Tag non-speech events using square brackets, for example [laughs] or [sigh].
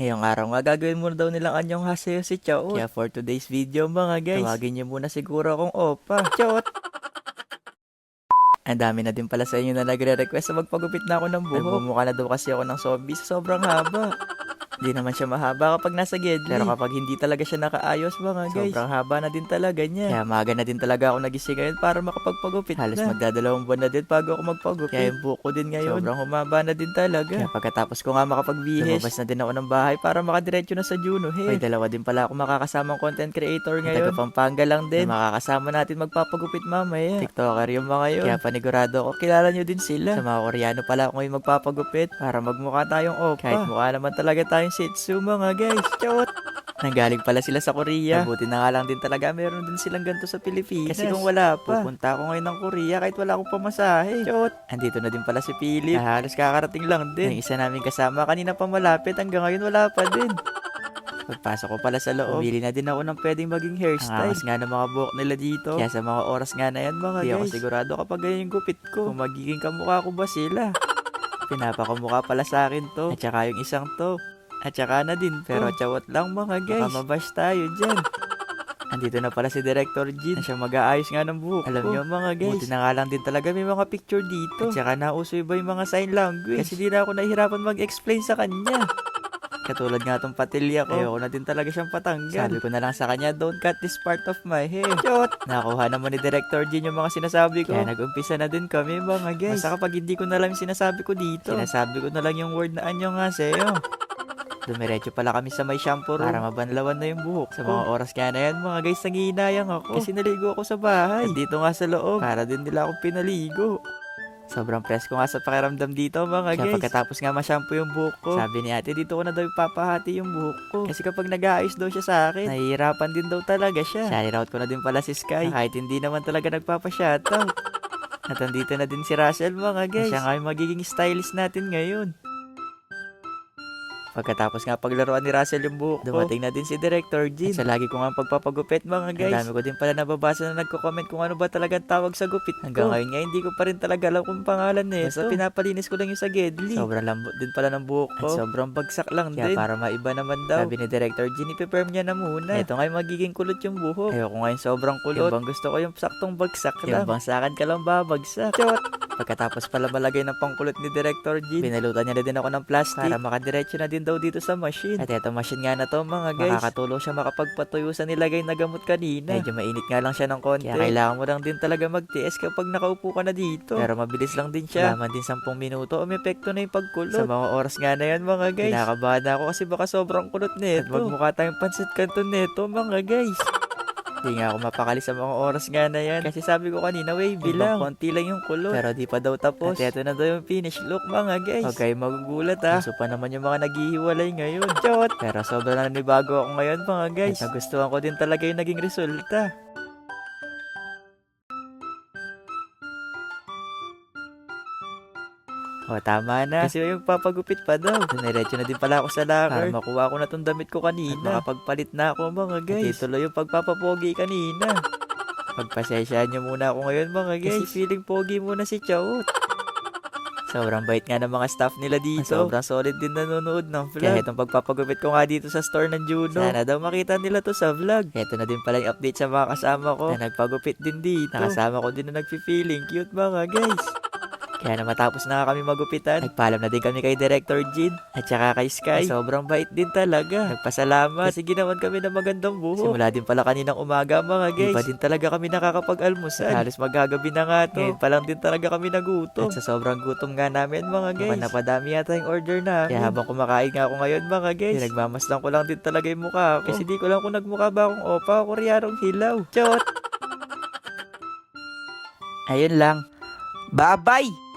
Ngayong araw nga gagawin muna daw nilang anyong haseyo si Chaot. Kaya for today's video mga guys, tawagin niyo muna siguro akong Opa. Chaot! Ang dami na din pala sa inyo na nagre-request na magpagupit na ako ng buhok. Nagbumukha na daw kasi ako ng zombie sa sobrang haba. Hindi naman siya mahaba kapag nasa gedli. Pero kapag hindi talaga siya nakaayos mga guys, sobrang haba na din talaga niya. Kaya maga na din talaga ako nagising ngayon para makapagpagupit Halos na. magdadalawang buwan na din bago ako magpagupit. Kaya yung buko din ngayon, sobrang humaba na din talaga. Kaya pagkatapos ko nga makapagbihis, lumabas na din ako ng bahay para makadiretso na sa Juno Hill. May dalawa din pala ako makakasamang content creator ngayon. Taga Pampanga lang din. Na makakasama natin magpapagupit mamaya. TikToker yung mga yun. Kaya panigurado ako, kilala nyo din sila. Sa mga Koreano pala ako ngayon magpapagupit para magmukha tayong opa. Kahit mukha naman talaga tayong Shih Tzu mga guys. Chot! Nanggaling pala sila sa Korea. Mabuti na nga lang din talaga meron din silang ganito sa Pilipinas. Kasi kung wala pa, pupunta ako ngayon ng Korea kahit wala akong pamasahe. Chot! Andito na din pala si Philip. Na halos kakarating lang din. Yung isa namin kasama kanina pa malapit hanggang ngayon wala pa din. Pagpasok ko pala sa loob, pumili na din ako ng pwedeng maging hairstyle. Ang nga ng mga buhok nila dito. Kaya sa mga oras nga na yan mga Di ako sigurado kapag ganyan yung gupit ko. Kung magiging kamukha ko ba sila. [laughs] Pinapakamukha pala sa akin to. At saka yung isang to. At saka na din Pero chawat lang mga guys. Baka mabash tayo dyan. Andito na pala si Director Jin na siya mag-aayos nga ng buhok Alam ko. niyo mga guys, buti na nga lang din talaga may mga picture dito. At saka nauso iba yung mga sign language. Kasi di na ako nahihirapan mag-explain sa kanya. Katulad nga tong patilya ko. Ayoko na din talaga siyang patanggal. Sabi ko na lang sa kanya, don't cut this part of my hair. Chot! Nakuha naman ni Director Jin yung mga sinasabi ko. Kaya nag-umpisa na din kami mga guys. Basta kapag hindi ko na lang yung sinasabi ko dito. Sinasabi ko na lang yung word na anyo nga sa'yo. Dumiretso pala kami sa may shampoo room para mabanlawan na yung buhok. Sa mga oras kaya na yan, mga guys, nangihinayang ako. Kasi naligo ako sa bahay. At dito nga sa loob. Para din nila ako pinaligo. Sobrang press ko nga sa pakiramdam dito mga Kaya guys. pagkatapos nga ma-shampoo yung buhok ko, sabi ni ate dito ko na daw ipapahati yung buhok ko. Kasi kapag nag-aayos daw siya sa akin, nahihirapan din daw talaga siya. Shoutout ko na din pala si Sky. Na kahit hindi naman talaga nagpapashoutout. [laughs] At andito na din si Russell mga guys. Siya nga yung magiging stylist natin ngayon. Pagkatapos nga paglaruan ni Russell yung buhok dumating na din si Director Jin. At sa lagi ko nga pagpapagupit mga guys. Ang dami ko din pala nababasa na nagko-comment kung ano ba talagang tawag sa gupit Hanggang ngayon nga hindi ko pa rin talaga alam kung pangalan nito. Basta pinapalinis ko lang yung sa Gedli. Sobrang lambot din pala ng buhok ko. At sobrang bagsak lang Kaya din. para maiba naman daw. Sabi ni Director Jin, ipiperm niya na muna. Ito nga magiging kulot yung buhok. Ayoko nga yung sobrang kulot. Yung bang gusto ko yung saktong bagsak lang. Yung bang sa akin ka lang babagsak. Chot! Pagkatapos pala malagay ng pangkulot ni Director Jin, binalutan niya na din ako ng plastic para makadiretso na din daw dito sa machine. At eto machine nga na to mga guys. Makakatulong siya makapagpatuyo sa nilagay na gamot kanina. Medyo mainit nga lang siya ng konti. Kaya kailangan mo lang din talaga mag-TS kapag nakaupo ka na dito. Pero mabilis lang din siya. Laman din 10 minuto, umepekto na yung pagkulot. Sa mga oras nga na yan mga guys. Kinakabahan ako kasi baka sobrang kulot nito. At magmukha tayong pansit kanton nito mga guys. Di nga ako mapakali sa mga oras nga na yan. Kasi sabi ko kanina, wavy lang. Konti lang yung kulot. Pero di pa daw tapos. At eto na daw yung finish look mga guys. Huwag kayong magugulat ha. Gusto pa naman yung mga naghihiwalay ngayon. Chot! Pero sobrang nanibago ako ngayon mga guys. At nagustuhan ko din talaga yung naging resulta. O, tama na. Kasi yung papagupit pa daw. [laughs] Diretso na din pala ako sa locker. Para makuha ko na tong damit ko kanina. At makapagpalit na ako mga guys. At ituloy yung pagpapapogi kanina. Pagpasensyahan niyo muna ako ngayon mga guys. Kasi feeling pogi muna si Chaot. Sobrang bait nga ng mga staff nila dito. Sobrang solid din nanonood ng vlog. Kaya itong pagpapagupit ko nga dito sa store ng Juno. Sana daw makita nila to sa vlog. Ito na din pala yung update sa mga kasama ko na nagpagupit din dito. Nakasama ko din na nagpi-feeling cute mga guys. Kaya na matapos na kami magupitan, nagpaalam na din kami kay Director Jin at saka kay Sky. Ay, sobrang bait din talaga. Nagpasalamat kasi ginawan kami ng magandang buhok. Simula din pala kaninang umaga mga guys. Di pa din talaga kami nakakapag-almusal. Halos magagabi na nga to. Ngayon pa lang din talaga kami nagutom. At sa sobrang gutom nga namin mga guys. Mukhang napadami yata yung order namin. Kaya habang kumakain nga ako ngayon mga guys, nagmamasdan ko lang din talaga yung mukha ko. Kasi di ko lang kung nagmukha ba akong opa o koreanong hilaw. Chot! [laughs] Ayun lang. Bye-bye!